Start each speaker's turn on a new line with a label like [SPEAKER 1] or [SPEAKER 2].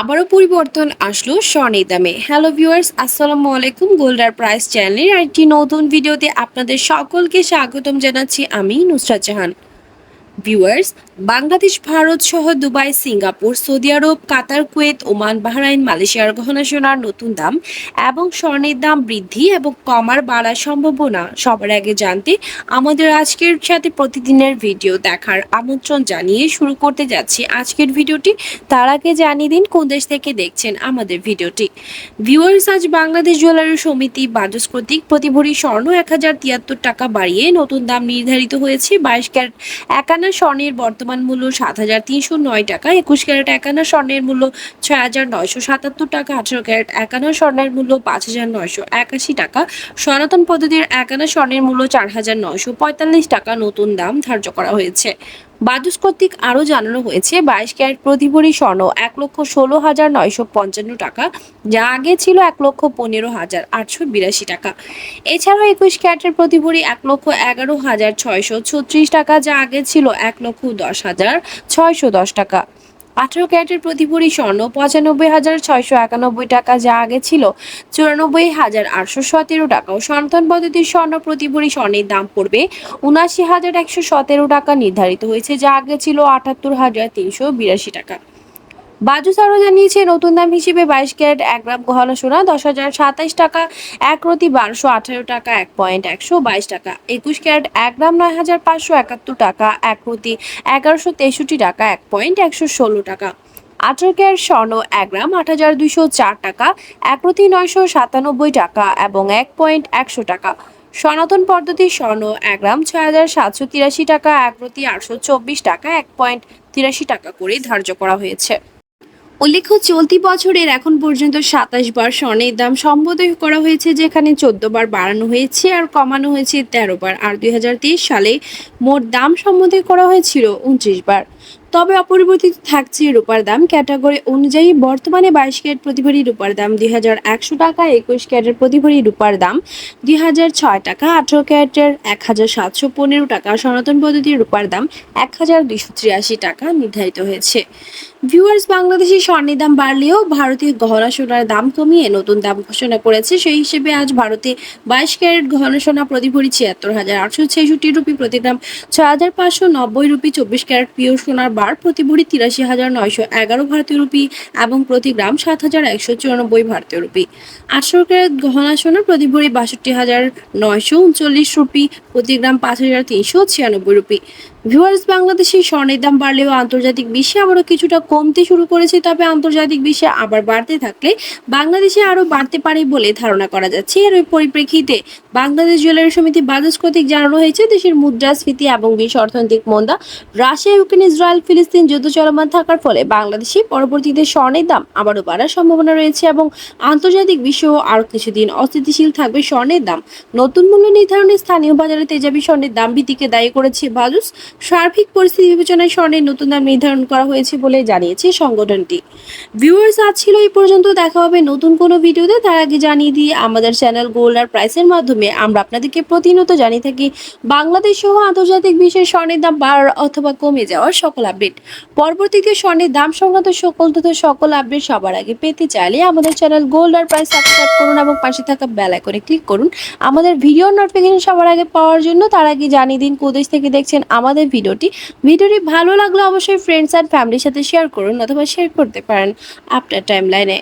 [SPEAKER 1] আবারও পরিবর্তন আসলো স্বর্ণের দামে। হ্যালো ভিউয়ার্স আসসালামু আলাইকুম। গোল্ডার প্রাইস চ্যানেলের আরেকটি নতুন ভিডিওতে আপনাদের সকলকে স্বাগতম জানাচ্ছি আমি নুসরাত জাহান। ভিউয়ার্স বাংলাদেশ, ভারত সহ Dubai, Singapore, Saudi Arab, Qatar, Kuwait, Oman, Bahrain, মালয়েশিয়ার গহনা সোনার নতুন দাম এবং স্বর্ণের দাম বৃদ্ধি এবং কমার বাড়ার সম্ভাবনা। সবার আগে জানতে আমাদের আজকের সাথে প্রতিদিনের ভিডিও দেখার আমন্ত্রণ জানিয়ে শুরু করতে যাচ্ছি আজকের ভিডিওটি। তার আগে জানিয়ে দিন কোন দেশ থেকে দেখছেন আমাদের ভিডিওটি। ভিউয়ার্স আজ বাংলাদেশ জুয়েলারি সমিতি বাজস কর্তৃক প্রতি স্বর্ণ এক হাজার তিয়াত্তর টাকা বাড়িয়ে নতুন দাম নির্ধারিত হয়েছে। বাইশ ক্যারেট একানা স্বর্ণের বর্তমান মূল্য সাত হাজার তিনশো নয় টাকা, একুশ ক্যারেট একান্ন স্বর্ণের মূল্য ছয় হাজার নয়শো সাতাত্তর টাকা, আঠেরো ক্যারেট একান্ন স্বর্ণের মূল্য পাঁচ হাজার নয়শো একাশি টাকা। সনাতন পদ্ধতির একান্ন স্বর্ণের মূল্য চার হাজার নয়শো পঁয়তাল্লিশ টাকা নতুন দাম ধার্য করা হয়েছে। বাজুস কর্তৃক আরও জানানো হয়েছে, বাইশ ক্যারেট প্রতি ভরি স্বর্ণ এক লক্ষ ষোলো হাজার নয়শো পঞ্চান্ন টাকা, যা আগে ছিল এক লক্ষ পনেরো হাজার আটশো বিরাশি টাকা। এছাড়াও একুশ ক্যারেটের প্রতি ভরি এক লক্ষ এগারো হাজার ছয়শো ছত্রিশ টাকা, যা আগে ছিল এক লক্ষ দশ হাজার ছয়শো দশ টাকা। আঠারো ক্যারেটের প্রতি স্বর্ণ, পঁচানব্বই হাজার ছয়শো একানব্বই টাকা যা আগে ছিল চুরানব্বই হাজার আটশো সতেরো টাকা। ও সনাতন পদ্ধতির স্বর্ণ প্রতি স্বর্ণের দাম পড়বে উনাশি হাজার একশো সতেরো টাকা নির্ধারিত হয়েছে, যা আগে ছিল আটাত্তর হাজার তিনশো বিরাশি টাকা। বাজু আরও জানিয়েছে, নতুন দাম হিসেবে বাইশ ক্যারেট এক গ্রাম গহনা সোনা দশ হাজার সাতাইশ টাকা, এক রতি বারোশো আঠারো টাকা, এক পয়েন্ট একশো বাইশ টাকা। একুশ ক্যারেট এক গ্রাম নয় হাজার পাঁচশো একাত্তর টাকা, এক রতি এগারোশো তেষট্টি টাকা, এক পয়েন্ট একশো ষোলো টাকা। আঠারো ক্যারেট স্বর্ণ এক গ্রাম আট হাজার দুইশো চার টাকা, এক প্রতি নয়শো সাতানব্বই টাকা এবং এক পয়েন্ট একশো টাকা। সনাতন পদ্ধতি স্বর্ণ এক গ্রাম ছয় হাজার সাতশো তিরাশি টাকা, এক প্রতি আটশো চব্বিশ টাকা, এক পয়েন্ট তিরাশি টাকা করে ধার্য করা হয়েছে। উল্লেখ্য, চলতি বছরের এখন পর্যন্ত সাতাশ বার স্বর্ণের দাম সম্বোধন করা হয়েছে, যেখানে চোদ্দ বার বাড়ানো হয়েছে আর কমানো হয়েছে তেরো বার। আর দুই সালে মোট দাম সম্বোধন করা হয়েছিল উনত্রিশ বার। তবে অপরিবর্তিত থাকছে রূপার দাম। ক্যাটাগরি অনুযায়ী বর্তমানে বাইশ ক্যারেট প্রতি ভরি রূপার দাম, দুই হাজার একশো টাকা, একুশ ক্যারেটের প্রতি ভরি রূপার দাম, দুই হাজার ছয় টাকা, আঠারো ক্যারেটের এক হাজার সাতশো পনেরো টাকা। সনাতন পদ্ধতির রূপার দাম এক টাকা নির্ধারিত হয়েছে। ভিউয়ার্স বাংলাদেশি স্বর্ণের দাম বাড়লেও ভারতীয় গহনা সোনার দাম কমিয়ে নতুন দাম ঘোষণা করেছে। সেই হিসেবে আজ ভারতে বাইশ ক্যারেট গহনা সোনা প্রতি ভরি ছিয়াত্তর হাজার আটশো ছেষট্টি রুপি প্রতি গ্রাম, ছয় হাজার পাঁচশো নব্বই রুপি চব্বিশ ক্যারেট পিওর সোনার বার প্রতি ভরি তিরাশি হাজার নয়শো এগারো ভারতীয় রুপি এবং প্রতি গ্রাম সাত হাজার একশো চুরানব্বই ভারতীয় রুপি। আটশো ক্যারেট গহনা সোনা প্রতি ভরি বাষট্টি হাজার নয়শো উনচল্লিশ রুপি, প্রতি গ্রাম পাঁচ হাজার তিনশো ছিয়ানব্বই রুপি। ভিউয়ার্স বাংলাদেশি স্বর্ণের দাম বাড়লেও আন্তর্জাতিক বিশ্বে আবারও কিছুটা কমতে শুরু করেছে, তবে আন্তর্জাতিক বিশ্বে আবার বাড়তে থাকলে বাংলাদেশে আরও বাড়তে পারে বলে ধারণা করা যাচ্ছে। এর পরিপ্রেক্ষিতে বাংলাদেশ জুয়েলারি সমিতি বাজাজ কর্তৃক জানানো হয়েছে, দেশের মুদ্রাস্ফীতি এবং বিশ্ব অর্থনৈতিক মন্দা রাশিয়া, ইউক্রেন, ইসরায়েল, ফিলিস্তিন যুদ্ধ চলমান থাকার ফলে বাংলাদেশে পরবর্তীতে স্বর্ণের দাম আবারও বাড়ার সম্ভাবনা রয়েছে এবং আন্তর্জাতিক বিশ্বেও আরও কিছুদিন অস্থিতিশীল থাকবে স্বর্ণের দাম। নতুন মূল্য নির্ধারণে স্থানীয় বাজারে তেজাবি স্বর্ণের দাম বৃদ্ধিকে দায়ী করেছে বাজুস। সার্বিক পরিস্থিতি বিবেচনায় স্বর্ণের নতুন দাম নির্ধারণ করা হয়েছে বলে জানিয়েছে সংগঠনটি। ভিউয়ার্স আজ ছিল এই পর্যন্ত। দেখা হবে নতুন কোনো ভিডিওতে। তার আগে জানিয়ে দিয়ে আমাদের চ্যানেল গোল্ড আর প্রাইসের মাধ্যমে আমরা আপনাদেরকে প্রতিনিয়ত জানিয়ে থাকি, বাংলাদেশ সহ আন্তর্জাতিক বিশ্বের স্বর্ণের দাম বাড়ার অথবা কমে যাওয়ার সকল আপডেট। পরবর্তীতে স্বর্ণের দাম সংক্রান্ত সকল তথ্য, সকল আপডেট সবার আগে পেতে চাইলে আমাদের চ্যানেল গোল্ড আর প্রাইস সাবস্ক্রাইব করুন এবং পাশে থাকা বেল আইকনে ক্লিক করুন। আমাদের ভিডিও নোটিফিকেশন সবার আগে পাওয়ার জন্য তার আগে জানিয়ে দিন কোদেশ থেকে দেখছেন আমাদের ভিডিওটি। ভিডিওটি ভালো লাগলে অবশ্যই ফ্রেন্ডস অ্যান্ড ফ্যামিলির সাথে শেয়ার করুন অথবা শেয়ার করতে পারেন আপনার টাইম লাইনে